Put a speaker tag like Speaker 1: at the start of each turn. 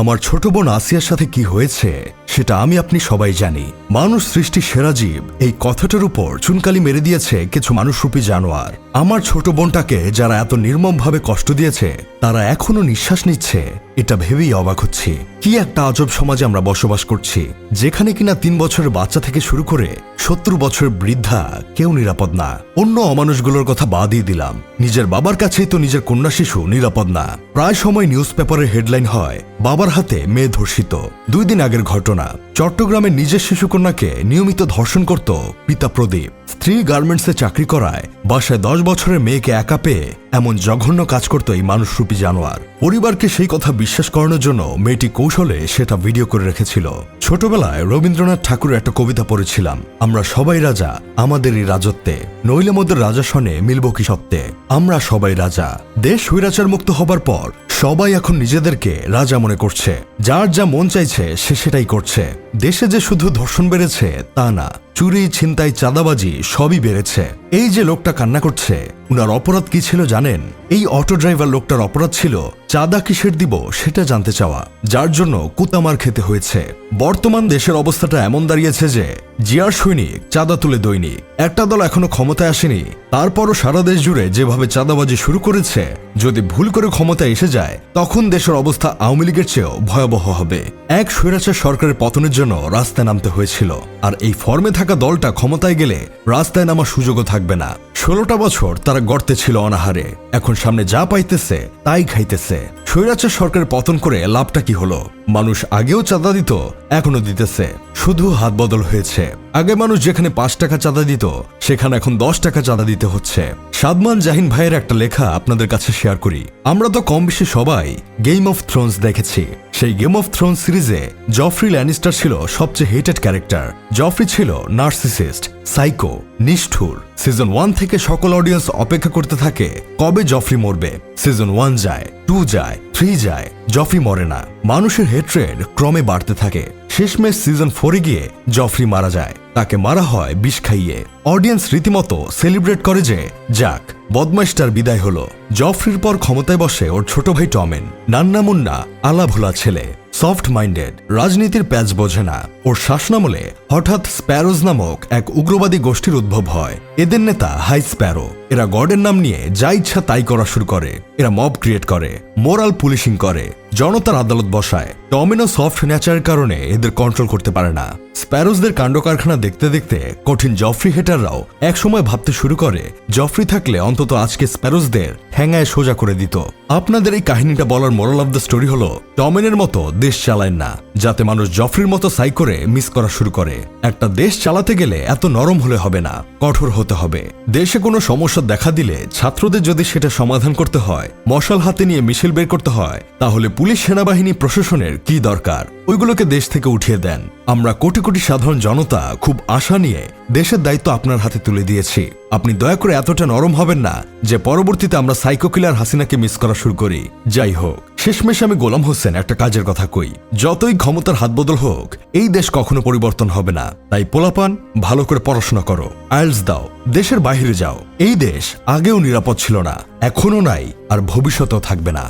Speaker 1: আমার ছোট বোন আসিয়ার সাথে কি হয়েছে, সেটা আমি আপনি সবাই জানি। মানুষ সৃষ্টি সেরা জীব। এই কথাটার উপর চুনকালি মেরে দিয়েছে কিছু মানুষরূপী জানোয়ার। আমার ছোট বোনটাকে যারা এত নির্মমভাবে কষ্ট দিয়েছে, তারা এখনও নিঃশ্বাস নিচ্ছে। এটা ভেবেই অবাক হচ্ছি। কি একটা আজব সমাজে আমরা বসবাস করছি, যেখানে কিনা তিন বছরের বাচ্চা থেকে শুরু করে সত্তর বছরের বৃদ্ধা কেউ নিরাপদ না। অন্য অমানুষগুলোর কথা বাদই দিলাম। নিজের বাবার কাছেই তো নিজের কন্যা শিশু নিরাপদ না। প্রায় সময় নিউজ পেপারের হেডলাইন হয়, বাবার হাতে মেয়ে ধর্ষিত। দুই দিন আগের ঘটনা, চট্টগ্রামের নিজের শিশুকন্যাকে নিয়মিত ধর্ষণ করত পিতা প্রদীপ। স্ত্রী গার্মেন্টসে চাকরি করায়, বাসায় দশ বছরের মেয়েকে একা পেয়ে এমন জঘন্য কাজ করত এই মানুষরূপী জানোয়ার। পরিবারকে সেই কথা বিশ্বাস করানোর জন্য মেয়েটি কৌশলে সেটা ভিডিও করে রেখেছিল। ছোটবেলায় রবীন্দ্রনাথ ঠাকুরের একটা কবিতা পড়েছিলাম, আমরা সবাই রাজা, আমাদেরই রাজত্বে। নইলে মধ্যে রাজা শনে মিলব কি সত্ত্বে। আমরা সবাই রাজা। দেশ স্বৈরাচার মুক্ত হবার পর সবাই এখন নিজেদেরকে রাজা মনে করছে। যার যা মন চাইছে সে সেটাই করছে। দেশে যে শুধু ধর্ষণ বেড়েছে তা না, চুরি, ছিনতাই, চাঁদাবাজি সবই বেড়েছে। এই যে লোকটা কান্না করছে উনার অপরাধ কি ছিল জানেন? এই অটো ড্রাইভার লোকটার অপরাধ ছিল চাঁদা কিসের দিব সেটা জানতে চাওয়া, যার জন্য কুতামার খেতে হয়েছে। বর্তমান দেশের অবস্থাটা এমন দাঁড়িয়েছে যে, জিয়ার সৈনিক চাঁদা তুলে দৈনিক একটা দল এখনও ক্ষমতায় আসেনি। তারপরও সারা দেশ জুড়ে যেভাবে চাঁদাবাজি শুরু করেছে, যদি ভুল করে ক্ষমতা এসে যায়, তখন দেশের অবস্থা আওয়ামী লীগের চেয়েও ভয়াবহ হবে। এক স্বৈরাচার সরকারের পতনের জন্য রাস্তায় নামতে হয়েছিল। আর এই ফর্মে থাকা দলটা ক্ষমতায় গেলে রাস্তায় নামার সুযোগও থাকবে না। ষোলোটা বছর তারা গর্তে ছিল অনাহারে। এখন সামনে যা পাইতেছে, তাই খাইতেছে। স্বৈরাচার সরকারের পতন করে লাভটা কি হলো? মানুষ আগেও চাঁদা দিত এখনও দিতেছে। শুধু হাত বদল হয়েছে। আগে মানুষ যেখানে পাঁচ টাকা চাঁদা দিত, সেখানে এখন দশ টাকা চাঁদা দিতে হচ্ছে। সাদমান জাহিন ভাইয়ের একটা লেখা আপনাদের কাছে শেয়ার করি। আমরা তো কম বেশি সবাই গেম অফ থ্রোনস দেখেছি। সেই গেম অফ থ্রোন সিরিজে জফরি ল্যানিস্টার ছিল সবচেয়ে হেটেড ক্যারেক্টার জফরি ছিল নার্সিসিস্ট সাইকো নিষ্ঠুর। সিজন ওয়ান থেকে সকল অডিয়েন্স অপেক্ষা করতে থাকে, কবে জফরি মরবে? সিজন ওয়ান যায় টু যায় থ্রি যায় জফরি মরে না। মানুষের হেট্রেড ক্রমে বাড়তে থাকে। শেষমেশ সিজন ফোরে গিয়ে জফরি মারা যায়। তাকে মারা হয় বিষ খাইয়ে। অডিয়েন্স রীতিমতো সেলিব্রেট করে যে, যাক, বদমাইশটার বিদায় হল। জফরির পর ক্ষমতায় বসে ওর ছোট ভাই টমেন। নান্না মুন্না আলা ভোলা ছেলে সফট মাইন্ডেড রাজনীতির প্যাচ বোঝে না। ওর শাসনামলে হঠাৎ স্প্যারোজ নামক এক উগ্রবাদী গোষ্ঠীর উদ্ভব হয়। এদের নেতা হাই স্প্যারো। এরা গডের নাম নিয়ে যা ইচ্ছা তাই করা শুরু করে। এরা মব ক্রিয়েট করে, মোরাল পুলিশিং করে, জনতার আদালত বসায়। টমেনো সফট নেচারের কারণে এদের কন্ট্রোল করতে পারে না। স্প্যারোজদের কাণ্ড কারখানা দেখতে দেখতে কঠিন জফরি হেটাররাও একসময় ভাবতে শুরু করে, জফরি থাকলে অন্তত আজকে স্প্যারোজদের ঠ্যাঙায় সোজা করে দিত। আপনাদের এই কাহিনীটা বলার মোরাল অফ দ্য স্টোরি হলো টমেনের মতো দেশ চালায় না, যাতে মানুষ জফরির মতো সাই করে মিস করা শুরু করে। একটা দেশ চালাতে গেলে এত নরম হলে হবে না, কঠোর হতে হবে। দেশে কোনো সমস্যা দেখা দিলে ছাত্রদের যদি সেটা সমাধান করতে হয়, মশাল হাতে নিয়ে মিছিল বের করতে হয়, তাহলে পুলিশ, সেনাবাহিনী, প্রশাসনের কি দরকার? ওইগুলোকে দেশ থেকে উঠিয়ে দেন। আমরা কোটি কোটি সাধারণ জনতা খুব আশা নিয়ে দেশের দায়িত্ব আপনার হাতে তুলে দিয়েছি। আপনি দয়া করে এতটা নরম হবেন না যে পরবর্তীতে আমরা সাইকো কিলার হাসিনাকে মিস করা শুরু করি। যাই হোক, শেষমেশ আমি গোলাম হোসেন একটা কাজের কথা কই। যতই ক্ষমতার হাত বদল হোক, এই দেশ কখনো পরিবর্তন হবে না। তাই পোলাপান, ভালো করে পড়াশোনা করো। আয়েলস দাও, দেশের বাইরে যাও। এই দেশ আগেও নিরাপদ ছিল না, এখনও নাই, আর ভবিষ্যতেও থাকবে না।